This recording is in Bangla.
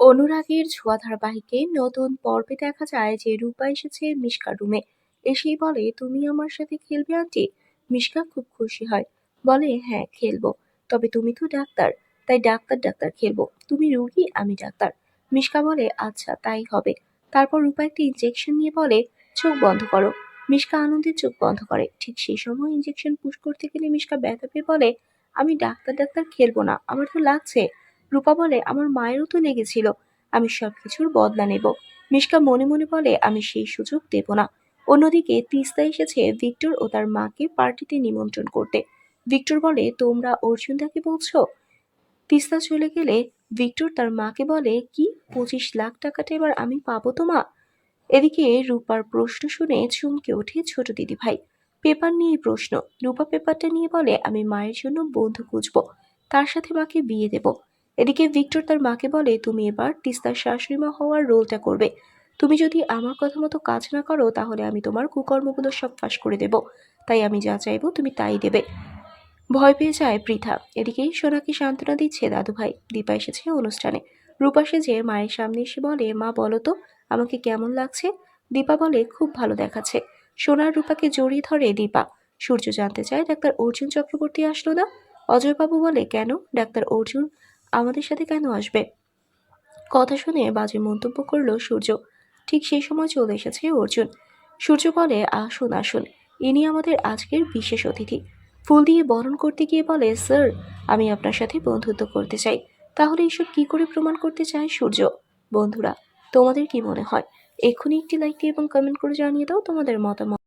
অনুরাগের ছোঁয়া ধারাবাহিকে নতুন পর্বে দেখা যায় যে রূপা এসেছে মিশকার রুমে। এসেই বলে, তুমি আমার সাথে খেলবে, আন্টি? মিশকা খুব খুশি হয়। বলে হ্যাঁ খেলব। তবে তুমি তো ডাক্তার, তাই ডাক্তার ডাক্তার খেলব। তুমি রুগী, আমি ডাক্তার। মিশকা বলে আচ্ছা তাই হবে। তারপর রূপা একটি ইঞ্জেকশন নিয়ে বলে, চোখ বন্ধ করো। মিশকা আনন্দে চোখ বন্ধ করে। ঠিক সেই সময় ইঞ্জেকশন পুশ করতে গেলে মিশকা ব্যথা পেয়ে বলে, আমি ডাক্তার ডাক্তার খেলব না, আমার তো লাগছে। রূপা বলে, আমার মায়েরও তো লেগেছিল। আমি সবকিছুর বদলা নেব। মিশকা মনে মনে বলে, আমি সেই সুযোগ দেব না। অন্যদিকে তিস্তা এসেছে ভিক্টর ও তার মাকে পার্টিতে নিমন্ত্রণ করতে। ভিক্টর বলে, তোমরা অর্জুন দাকে বলছো? তিস্তা চলে গেলে ভিক্টর তার মাকে বলে, কি, পঁচিশ লাখ টাকাটা এবার আমি পাবো তো মা এদিকে রূপার প্রশ্ন শুনে চমকে ওঠে ছোট দিদি ভাই পেপার নিয়ে প্রশ্ন। রূপা পেপারটা নিয়ে বলে, আমি মায়ের জন্য বন্ধু খুঁজবো। তার সাথে মাকে বিয়ে দেব। এদিকে ভিক্টর তার মাকে বলে, তুমি এবার তিস্তার শাশুড়িমা হওয়ার রোলটা করবে। তুমি যদি আমার কথা মতো কাজ না করো, তাহলে আমি তোমার কুকর্মগুলো সব ফাঁস করে দেব। তাই আমি যা চাইব তুমি তাই দেবে। ভয় পেয়ে যায় পৃথা। এদিকে সোনাকে সান্ত্বনা দিচ্ছে দাদু ভাই। দীপা এসেছে অনুষ্ঠানে। রূপা সেজে মায়ের সামনে এসে বলে, মা, বলো তো, আমাকে কেমন লাগছে? দীপা বলে, খুব ভালো দেখাচ্ছে। সোনার রূপাকে জড়িয়ে ধরে দীপা। সূর্য জানতে চায়, ডাক্তার অর্জুন চক্রবর্তী আসলো না? অজয়বাবু বলে, কেন? ডাক্তার অর্জুন আমাদের সাথে কেন আসবে? কথা শুনে বাজে মন্তব্য করল সূর্য। ঠিক সেই সময় চলে এসেছে অর্জুন। সূর্য বলে, আসুন আসুন। ইনি আমাদের আজকের বিশেষ অতিথি। ফুল দিয়ে বরণ করতে গিয়ে বলে, স্যার, আমি আপনার সাথে বন্ধুত্ব করতে চাই। তাহলে এসব কি করে প্রমাণ করতে চায় সূর্য? বন্ধুরা, তোমাদের কি মনে হয়? এক্ষুনি একটি লাইক দিয়ে এবং কমেন্ট করে জানিয়ে দাও তোমাদের মতামত।